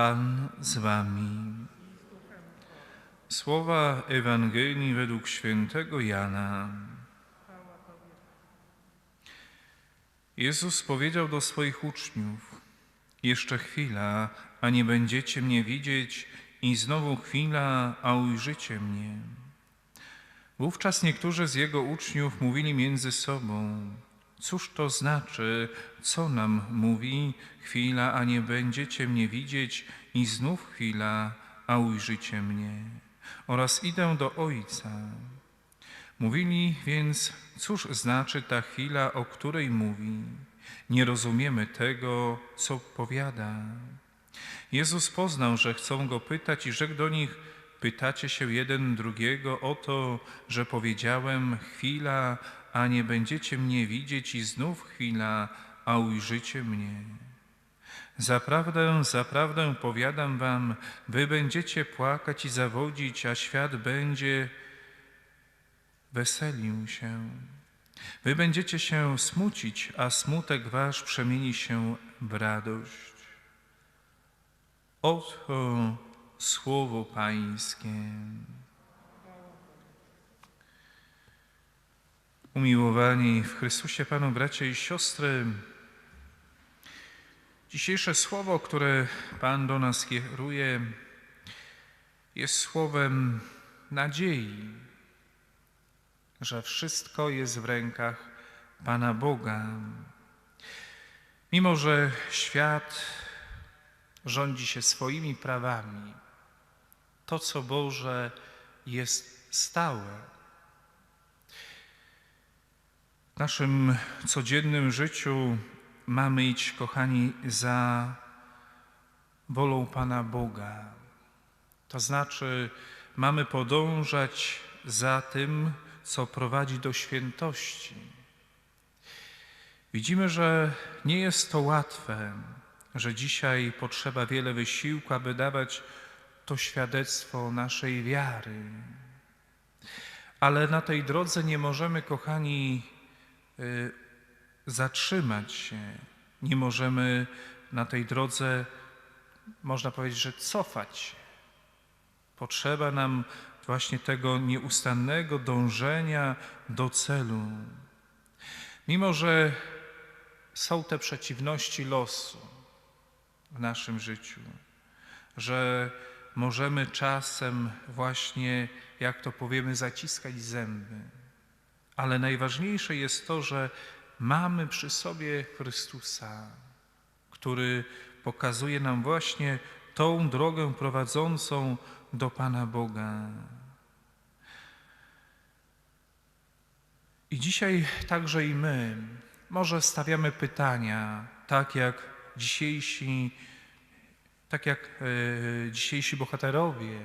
Pan z wami. Słowa Ewangelii według świętego Jana. Jezus powiedział do swoich uczniów: Jeszcze chwila, a nie będziecie mnie widzieć, i znowu chwila, a ujrzycie mnie. Wówczas niektórzy z jego uczniów mówili między sobą: Cóż to znaczy, co nam mówi chwila, a nie będziecie mnie widzieć, i znów chwila, a ujrzycie mnie? Oraz idę do Ojca. Mówili więc, cóż znaczy ta chwila, o której mówi? Nie rozumiemy tego, co powiada. Jezus poznał, że chcą go pytać i rzekł do nich: Pytacie się jeden drugiego o to, że powiedziałem chwila, a nie będziecie mnie widzieć, i znów chwila, a ujrzycie mnie. Zaprawdę, zaprawdę powiadam wam, wy będziecie płakać i zawodzić, a świat będzie weselił się. Wy będziecie się smucić, a smutek wasz przemieni się w radość. Oto słowo Pańskie. Umiłowani w Chrystusie Panu bracia i siostry, dzisiejsze słowo, które Pan do nas kieruje, jest słowem nadziei, że wszystko jest w rękach Pana Boga. Mimo, że świat rządzi się swoimi prawami, to, co Boże, jest stałe. W naszym codziennym życiu mamy iść, kochani, za wolą Pana Boga. To znaczy, mamy podążać za tym, co prowadzi do świętości. Widzimy, że nie jest to łatwe, że dzisiaj potrzeba wiele wysiłku, aby dawać to świadectwo naszej wiary. Ale na tej drodze nie możemy, kochani, zatrzymać się. Nie możemy na tej drodze, można powiedzieć, że cofać się. Potrzeba nam właśnie tego nieustannego dążenia do celu. Mimo, że są te przeciwności losu w naszym życiu, że możemy czasem właśnie, jak to powiemy, zaciskać zęby, ale najważniejsze jest to, że mamy przy sobie Chrystusa, który pokazuje nam właśnie tą drogę prowadzącą do Pana Boga. I dzisiaj także i my może stawiamy pytania, tak jak dzisiejsi, tak jak e, dzisiejsi bohaterowie,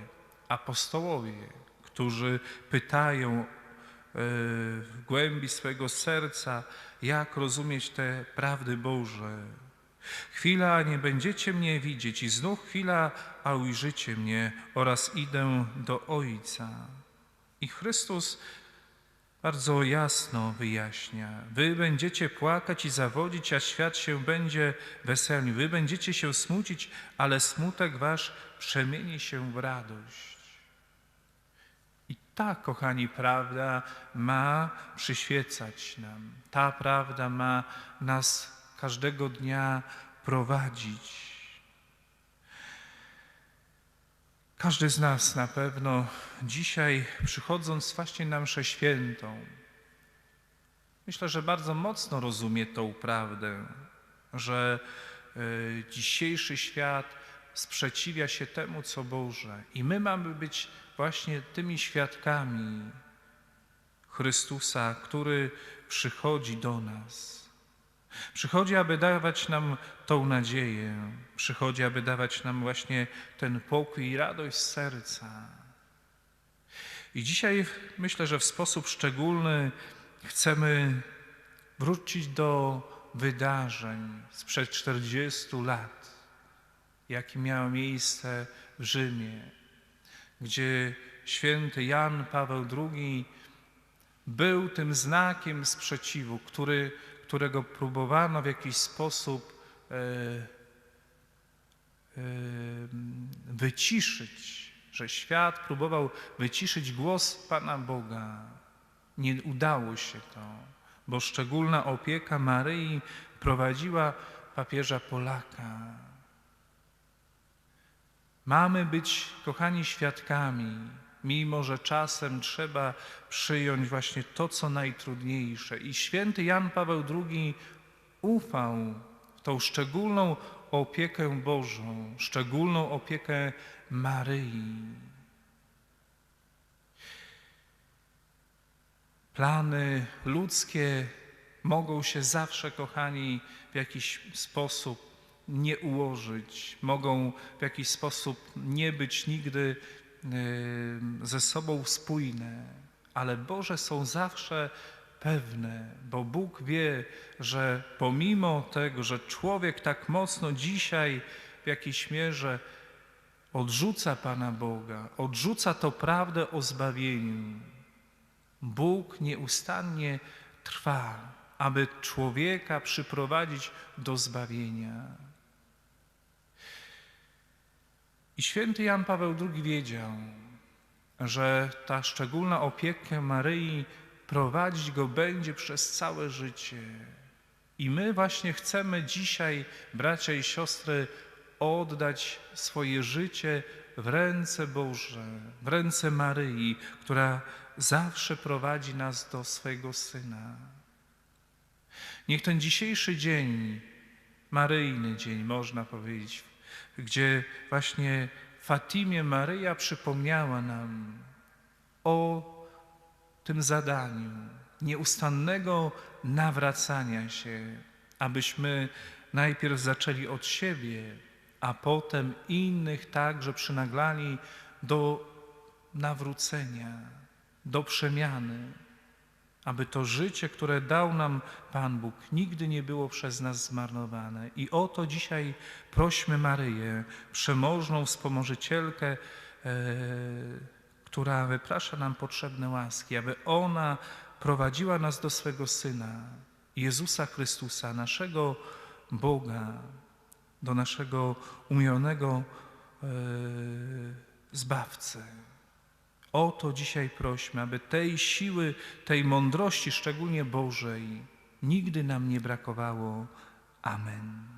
apostołowie, którzy pytają w głębi swojego serca, jak rozumieć te prawdy Boże. Chwila, nie będziecie mnie widzieć, i znów chwila, a ujrzycie mnie, oraz idę do Ojca. I Chrystus bardzo jasno wyjaśnia: Wy będziecie płakać i zawodzić, a świat się będzie weselił. Wy będziecie się smucić, ale smutek wasz przemieni się w radość. Ta, kochani, prawda ma przyświecać nam. Ta prawda ma nas każdego dnia prowadzić. Każdy z nas na pewno dzisiaj, przychodząc właśnie na mszę świętą, myślę, że bardzo mocno rozumie tą prawdę, że y, dzisiejszy świat sprzeciwia się temu, co Boże. I my mamy być właśnie tymi świadkami Chrystusa, który przychodzi do nas. Przychodzi, aby dawać nam tą nadzieję. Przychodzi, aby dawać nam właśnie ten pokój i radość serca. I dzisiaj myślę, że w sposób szczególny chcemy wrócić do wydarzeń sprzed 40 lat, jakie miało miejsce w Rzymie, gdzie święty Jan Paweł II był tym znakiem sprzeciwu, który którego próbowano w jakiś sposób e, e, wyciszyć, że świat próbował wyciszyć głos Pana Boga. Nie udało się to, bo szczególna opieka Maryi prowadziła papieża Polaka. Mamy być, kochani, świadkami, mimo że czasem trzeba przyjąć właśnie to, co najtrudniejsze. I święty Jan Paweł II ufał w tą szczególną opiekę Bożą, szczególną opiekę Maryi. Plany ludzkie mogą się zawsze, kochani, w jakiś sposób nie ułożyć, mogą w jakiś sposób nie być nigdy e, ze sobą spójne, ale Boże są zawsze pewne, bo Bóg wie, że pomimo tego, że człowiek tak mocno dzisiaj w jakiejś mierze odrzuca Pana Boga, odrzuca to prawdę o zbawieniu, Bóg nieustannie trwa, aby człowieka przyprowadzić do zbawienia. I święty Jan Paweł II wiedział, że ta szczególna opieka Maryi prowadzić go będzie przez całe życie. I my właśnie chcemy dzisiaj, bracia i siostry, oddać swoje życie w ręce Boże, w ręce Maryi, która zawsze prowadzi nas do swego Syna. Niech ten dzisiejszy dzień, Maryjny dzień, można powiedzieć, gdzie właśnie Fatimie Maryja przypomniała nam o tym zadaniu nieustannego nawracania się, abyśmy najpierw zaczęli od siebie, a potem innych także przynaglali do nawrócenia, do przemiany, aby to życie, które dał nam Pan Bóg, nigdy nie było przez nas zmarnowane. I o to dzisiaj prośmy Maryję, przemożną wspomożycielkę, e, która wyprasza nam potrzebne łaski, aby ona prowadziła nas do swego Syna, Jezusa Chrystusa, naszego Boga, do naszego umionego e, Zbawcy. O to dzisiaj prośmy, aby tej siły, tej mądrości, szczególnie Bożej, nigdy nam nie brakowało. Amen.